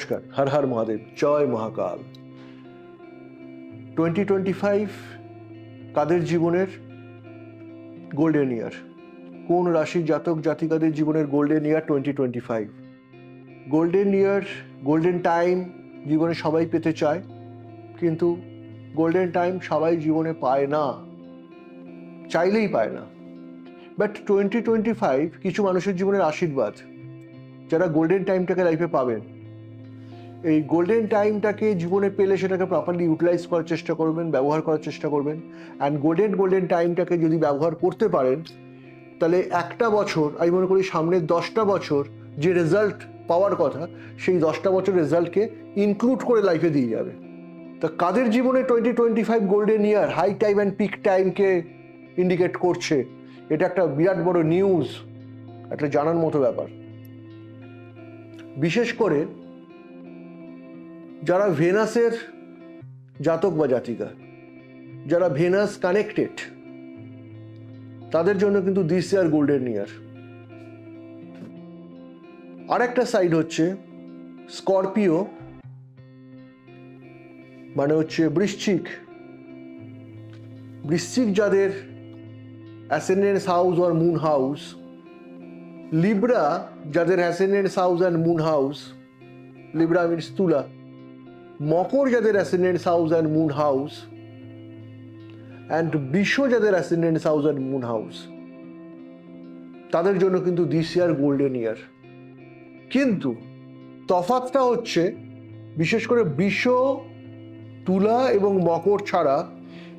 নমস্কার, হর হর মহাদেব, জয় Mahakal. Twenty twenty five কাদের জীবনের গোল্ডেন ইয়ার কোন রাশির জাতক জাতিকাদের জীবনের golden year twenty twenty five golden year golden time জীবনে সবাই পেতে চায়, কিন্তু গোল্ডেন টাইম সবাই জীবনে পায় না, চাইলেই পায় না। বাট টোয়েন্টি টোয়েন্টি ফাইভ কিছু মানুষের জীবনের আশীর্বাদ, যারা গোল্ডেন টাইমটাকে লাইফে পাবেন এই গোল্ডেন টাইমটাকে জীবনে পেলে সেটাকে প্রপারলি ইউটিলাইজ করার চেষ্টা করবেন, ব্যবহার করার চেষ্টা করবেন। অ্যান্ড গোল্ডেন গোল্ডেন টাইমটাকে যদি ব্যবহার করতে পারেন, তাহলে একটা বছর, আমি মনে করি সামনের দশটা বছর যে রেজাল্ট পাওয়ার কথা, সেই দশটা বছর রেজাল্টকে ইনক্লুড করে লাইফে দিয়ে যাবে। তা কাদের জীবনে twenty twenty five golden year high time and peak টাইমকে indicate করছে, এটা একটা বিরাট বড় নিউজ একটা জানার মতো ব্যাপার। বিশেষ করে যারা ভেনাসের জাতক বা জাতিকা, যারা ভেনাস কানেক্টেড, তাদের জন্য কিন্তু দিস ইয়ার গোল্ডেন ইয়ার আর একটা সাইড হচ্ছে স্করপিও মানে হচ্ছে বৃশ্চিক। বৃশ্চিক যাদের অ্যাসেন্ডেন্স হাউস আর মুন হাউস লিব্রা যাদের ascendance house and moon house Libra means তুলা। মকর যাদের ascendance house and moon house and বিশ্ব যাদের ascendance house and moon house তাদের জন্য কিন্তু দিস ইয়ার গোল্ডেন ইয়ার কিন্তু তফাতটা হচ্ছে, বিশেষ করে বিশ্ব, তুলা এবং মকর ছাড়া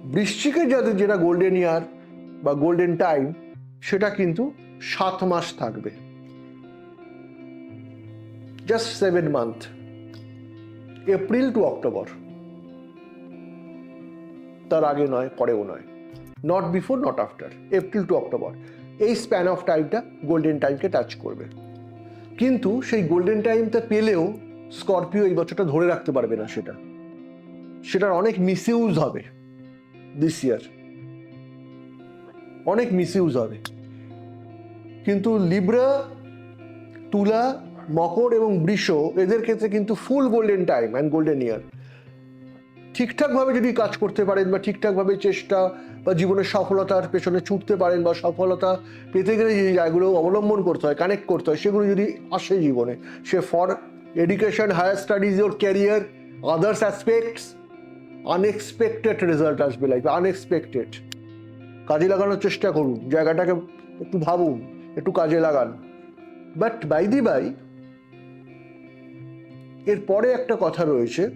বৃশ্চিকের যাদের যেটা গোল্ডেন ইয়ার বা গোল্ডেন টাইম সেটা কিন্তু সাত মাস থাকবে। Just seven month April to October. তার আগে নয়, পরেও নয়। Not before not after April to October. এই স্প্যান অফ টাইমটা গোল্ডেন টাইমকে টাচ করবে। কিন্তু সেই গোল্ডেন টাইমটা পেলেও স্করপিও এই বছরটা ধরে রাখতে পারবে না সেটা। সেটার অনেক মিসইউজ হবে দিস ইয়ার অনেক মিসইউজ হবে। কিন্তু লিব্রা তুলা মকর এবং বৃষ এদের ক্ষেত্রে কিন্তু full golden time and golden year. ঠিকঠাকভাবে যদি কাজ করতে পারেন বা ঠিকঠাকভাবে চেষ্টা বা জীবনের সফলতার পেছনে ছুটতে পারেন বা সফলতা পেতে গেলে যে জায়গাগুলো অবলম্বন করতে হয় কানেক্ট করতে হয়, সেগুলো যদি আসে জীবনে, সে for education higher studies or career others aspects unexpected result আসবে লাইফে আনএক্সপেক্টেড কাজে লাগানোর চেষ্টা করুন, জায়গাটাকে একটু ভাবুন, একটু কাজে লাগান। বাট বাই দি বাই এরপরে একটা কথা রয়েছে।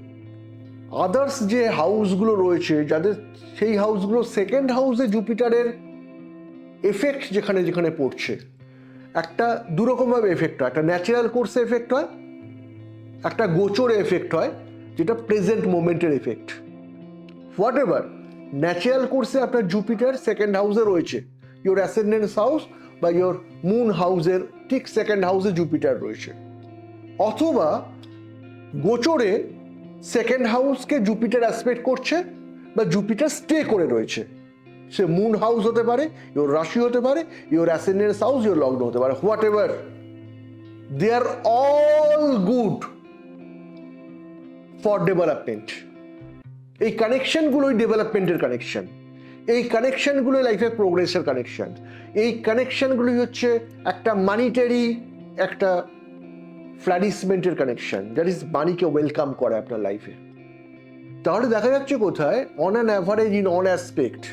আদার্স যে হাউসগুলো রয়েছে, যাদের সেই হাউসগুলো সেকেন্ড হাউসে জুপিটারের এফেক্ট যেখানে যেখানে পড়ছে। একটা দুরকমভাবে এফেক্ট হয়, একটা ন্যাচারাল কোর্সে এফেক্ট হয়, একটা গোচরে এফেক্ট হয়, যেটা প্রেজেন্ট মোমেন্টের এফেক্ট হোয়াট এভার ন্যাচারাল কোর্সে আপনার জুপিটার সেকেন্ড হাউসে রয়েছে। ইওর অ্যাসেন্ডেন্স হাউস বা ইওর মুন হাউসের ঠিক সেকেন্ড হাউসে জুপিটার রয়েছে। অথবা গোচরে সেকেন্ড হাউসকে জুপিটার অ্যাসপেক্ট করছে বা জুপিটার স্টে করে রয়েছে। সে মুন হাউস হতে পারে ইওর রাশি হতে পারে ইওর অ্যাসেন্ডেন্স হাউস ইওর লগ্ন হতে পারে whatever they are all good for development এই কানেকশনগুলোই ডেভেলপমেন্টের কানেকশন এই কানেকশনগুলো লাইফের প্রোগ্রেসের কানেকশন এই কানেকশনগুলোই হচ্ছে একটা মানিটারি একটা ফ্ল্যারিসমেন্টের কানেকশন দ্যাট ইজ মানিকে ওয়েলকাম করে আপনার লাইফে তাহলে দেখা যাচ্ছে কোথায়? On an average in on aspect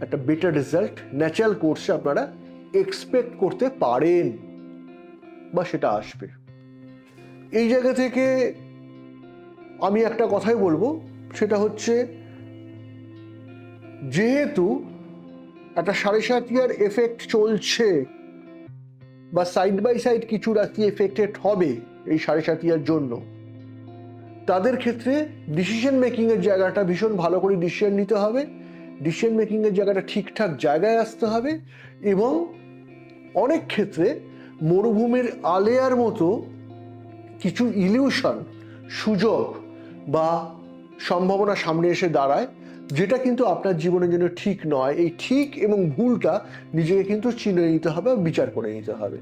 একটা বেটার রেজাল্ট ন্যাচারাল কোর্সে আপনারা এক্সপেক্ট করতে পারেন, বা সেটা আসবে। এই জায়গা থেকে আমি একটা কথাই বলব, সেটা হচ্ছে যেহেতু একটা সাড়ে সাত ইয়ার এফেক্ট চলছে বা সাইড বাই সাইড কিছু রাশি এফেক্টেড হবে এই সাড়ে সাত ইয়ার জন্য। তাদের ক্ষেত্রে ডিসিশন মেকিংয়ের জায়গাটা ভীষণ ভালো করে ডিসিশন নিতে হবে। ডিসিশন মেকিংয়ের জায়গাটা ঠিকঠাক জায়গায় আসতে হবে এবং অনেক ক্ষেত্রে মরুভূমির আলেয়ার মতো কিছু ইলিউশন সুযোগ বা সম্ভাবনা সামনে এসে দাঁড়ায়। যেটা কিন্তু আপনার জীবনের জন্য ঠিক নয়, এই ঠিক এবং ভুলটা নিজেকে কিন্তু চিনে নিতে হবে বিচার করে নিতে হবে।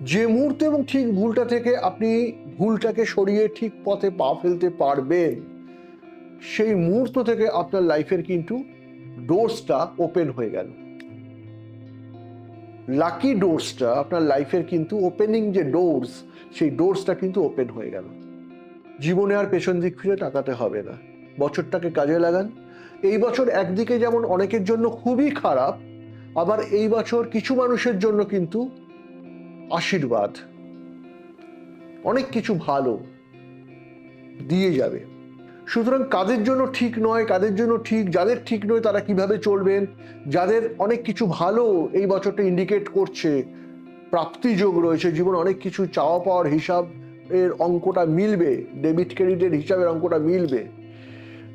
যে মুহূর্তে এবং ঠিক ভুলটা থেকে আপনি ভুলটাকে সরিয়ে ঠিক পথে পা ফেলতে পারবেন, সেই মুহূর্ত থেকে আপনার লাইফের কিন্তু ডোর্সটা ওপেন হয়ে গেল। লাকি ডোর্সটা, আপনার লাইফের কিন্তু ওপেনিং যে ডোর্স, সেই ডোর্সটা কিন্তু ওপেন হয়ে গেল। জীবনে আর পেছন দিক ফিরে তাকাতে হবে না। বছরটাকে কাজে লাগান। এই বছর একদিকে যেমন অনেকের জন্য খুবই খারাপ, আবার এই বছর কিছু মানুষের জন্য কিন্তু আশীর্বাদ। অনেক কিছু ভালো দিয়ে যাবে। সুতরাং কাদের জন্য ঠিক নয়, কাদের জন্য ঠিক, যাদের ঠিক নয় তারা কীভাবে চলবেন, যাদের অনেক কিছু ভালো এই বছরটা ইন্ডিকেট করছে, প্রাপ্তিযোগ রয়েছে, জীবন অনেক কিছু চাওয়া পাওয়ার হিসাব এর অঙ্কটা মিলবে ডেবিট ক্রেডিটের হিসাবের অঙ্কটা মিলবে।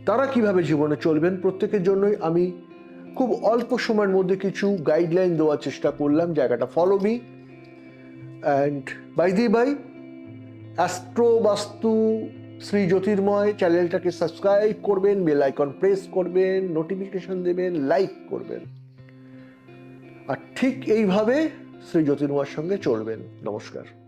তারা কীভাবে জীবনে চলবেন প্রত্যেকের জন্যই আমি খুব অল্প সময়ের মধ্যে কিছু গাইডলাইন দেওয়ার চেষ্টা করলাম, জায়গাটা follow me and by the by astro Vastu Shri Jyotirmoy চ্যানেলটাকে সাবস্ক্রাইব করবেন বেল আইকন প্রেস করবেন নোটিফিকেশন দেবেন লাইক করবেন। আর ঠিক এইভাবে শ্রী জ্যোতির্ময়ের সঙ্গে চলবেন। নমস্কার।